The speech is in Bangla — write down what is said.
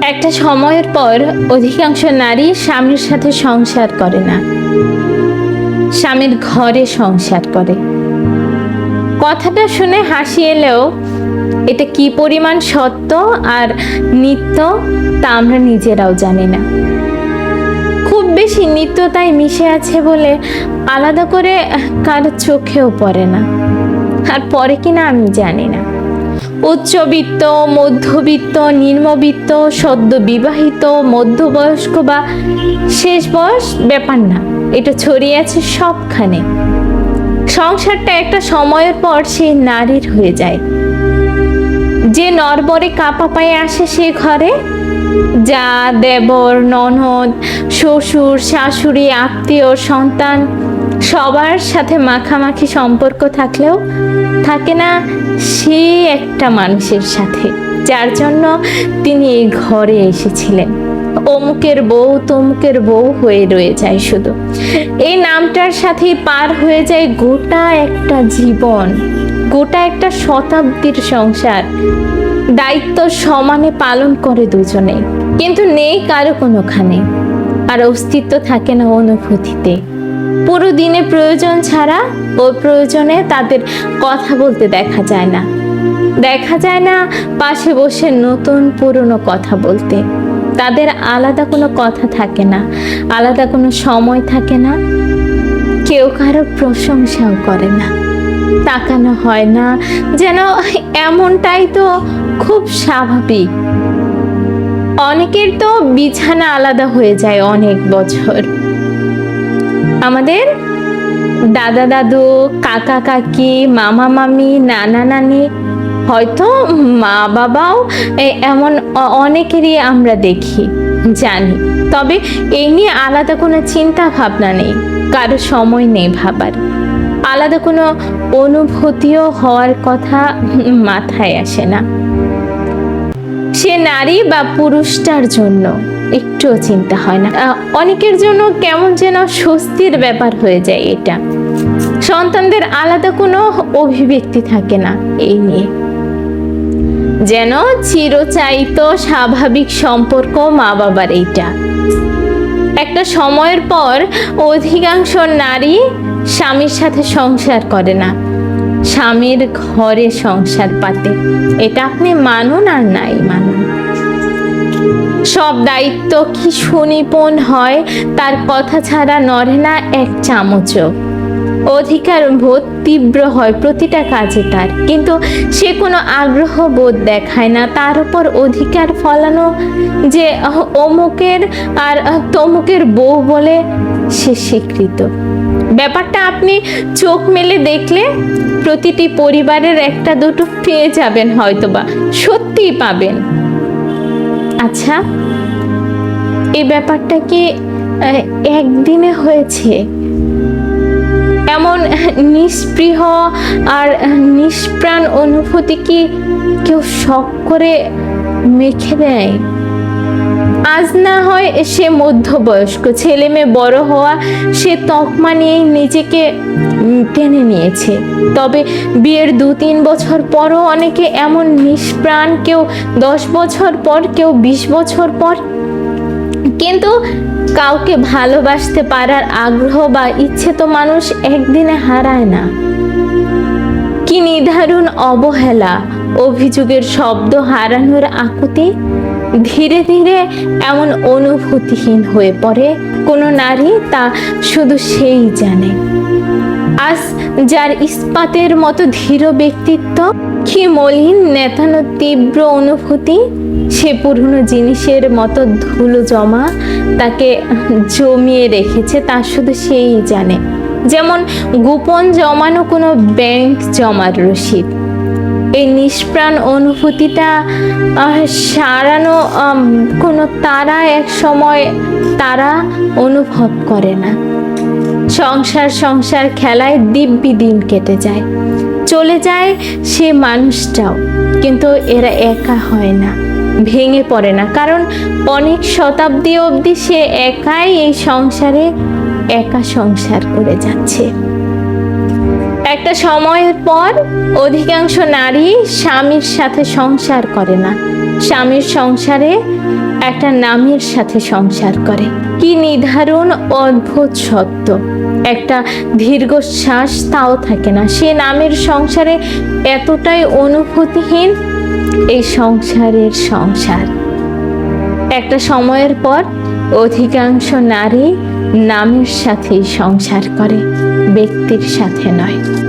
একটা সময়ের পর অধিকাংশ নারী স্বামীর সাথে সংসার করে না। স্বামীর ঘরে সংসার করে। কথাটা শুনে হাসি এলেও, এটা কি পরিমাণ সত্য আর নিত্য তা আমরা নিজেরাও জানি না। খুব বেশি নিত্যতায় মিশে আছে বলে আলাদা করে কারও চোখেও পড়ে না। আর পরে কিনা আমি জানি না। উচ্চবিত্ত, মধ্যবিত্ত, নিম্নবিত্ত সদ্য বিবাহিত মধ্যবয়স্ক বা শেষ বয়স ব্যাপার না। এটা ছড়িয়ে আছে সবখানে। সংসারটা একটা সময়ের পর সে নারীর হয়ে যায়। যে নরবরে কাপা পায়ে আসে সে ঘরে, যা দেবর, ননদ, শ্বশুর, শাশুড়ি, আত্মীয়, সন্তান সবার সাথে মাখামাখি সম্পর্ক থাকলেও থাকে না সে একটা মানুষের সাথে, যার জন্য তিনি এই ঘরে এসেছিলেন। অমুকের বউ তমুকের বউ হয়ে রয়ে যায় শুধু। এই নামটার সাথে পার হয়ে যায় গোটা একটা জীবন, গোটা একটা শতাব্দীর সংসার। দায়িত্ব সমানে পালন করে দুজনে কিন্তু নেই কারও কোনোখানে। আর অস্তিত্ব থাকে না অনুভূতিতে। পুরো দিনে প্রয়োজন ছাড়া ও প্রয়োজনে তাদের কথা বলতে দেখা যায় না। দেখা যায় না পাশে বসে নতুন পুরনো কথা বলতে। তাদের আলাদা কোনো কথা থাকে না, আলাদা কোনো সময় থাকে না। কেউ কারও প্রশংসাও করে না। তাকানো হয় না, যেন এমনটাই তো খুব স্বাভাবিক। অনেকের তো বিছানা আলাদা হয়ে যায় অনেক বছর। আমাদের দাদা দাদু, কাকা কাকি, মামা মামি, নানা নানি, হয়তো মা বাবাও এমন অনেকেরই আমরা দেখি, জানি। তবে এই নিয়ে আলাদা কোনো চিন্তা ভাবনা নেই, কারও সময় নেই ভাবার। আলাদা কোনো অনুভূতিও হওয়ার কথা মাথায় আসে না। সে নারী বা পুরুষটার জন্য। একটুও চিন্তা হয় না। অনেকের জন্য কেমন যেন স্বস্তির ব্যাপার হয়ে যায় এটা। সন্তানদের আলাদা কোনো অভিব্যক্তি থাকে না এই নিয়ে। যেন চিরচায়িত স্বাভাবিক সম্পর্ক মা বাবার এইটা। একটা সময়ের পর অধিকাংশ নারী স্বামীর সাথে সংসার করে না। স্বামীর ঘরে সংসার পাতে। এটা আপনি মানুন আর নাই মানুন। সব দায়িত্ব কি সুনিপুণ হয়, তার কথা ছাড়া নড়ে না এক চামচও। অধিকার বোধ তীব্র হয় প্রতিটা কাজে তার। কিন্তু সে কোনো আগ্রহ বোধ দেখায় না, তার উপর অধিকার ফলানো যে অমুকের আর তমুকের বউ বলে সে স্বীকৃত। ব্যাপারটা আপনি চোখ মেলে দেখলে প্রতিটি পরিবারের একটা দুটো পেয়ে যাবেন হয়তোবা, সত্যিই পাবেন। আচ্ছা এই ব্যাপারটা কি একদিনে হয়েছে? এমন নিষ্পৃহ আর নিষ্প্রাণ অনুভূতি কি কেউ শখ করে মেখে দেয় আজ না হয় সে মধ্যবয়স্ক, ছেলে মেয়ে বড় হওয়া সে তকমা নিয়েই নিজেকে টেনে নিয়েছে। তবে বিয়ের দু তিন বছর পরও অনেকে এমন নিষ্প্রাণ, কেউ দশ বছর পর, কেউ বিশ বছর পর। কিন্তু কাউকে ভালোবাসতে পারার আগ্রহ বা ইচ্ছে তো মানুষ একদিনে হারায় না। কি নির্ধারণ অবহেলা, অভিযোগের শব্দ হারানোর আকুতি। ধীরে ধীরে এমন অনুভূতিহীন হয়ে পড়ে কোনো নারী তা শুধু সেই জানে। আজ যার ইস্পাতের মতো ধীর ব্যক্তিত্ব, কি মলিন নেতানো তীব্র অনুভূতি, সে পুরনো জিনিসের মতো ধুলো জমা তাকে জমিয়ে রেখেছে তা শুধু সেই জানে। যেমন গোপন জমানো কোনো ব্যাংক জমার রসিদ এই নিষ্প্রাণ অনুভূতিটা সারানো কোনো তারা এক সময় তারা অনুভব করে না। সংসার সংসার খেলায় দিব্যি দিন কেটে যায়। চলে যায় সে মানুষটাও, কিন্তু এরা একা হয় না, ভেঙে পড়ে না। কারণ অনেক শতাব্দী অবধি সে একাই এই সংসারে একা সংসার করে যাচ্ছে। একটা সময়ের পর অধিকাংশ নারী স্বামীর সাথে সংসার করে না। স্বামীর সংসারে একটা নামের সাথে সংসার করে। কি নির্ধারণ অদ্ভুত সত্য। একটা দীর্ঘশ্বাস তাও থাকে না। সে নামের সংসারে এতটাই অনুভূতিহীন, এই সংসারের সংসার। একটা সময়ের পর অধিকাংশ নারী নামের সাথেই সংসার করে। ব্যক্তির সাথে নয়।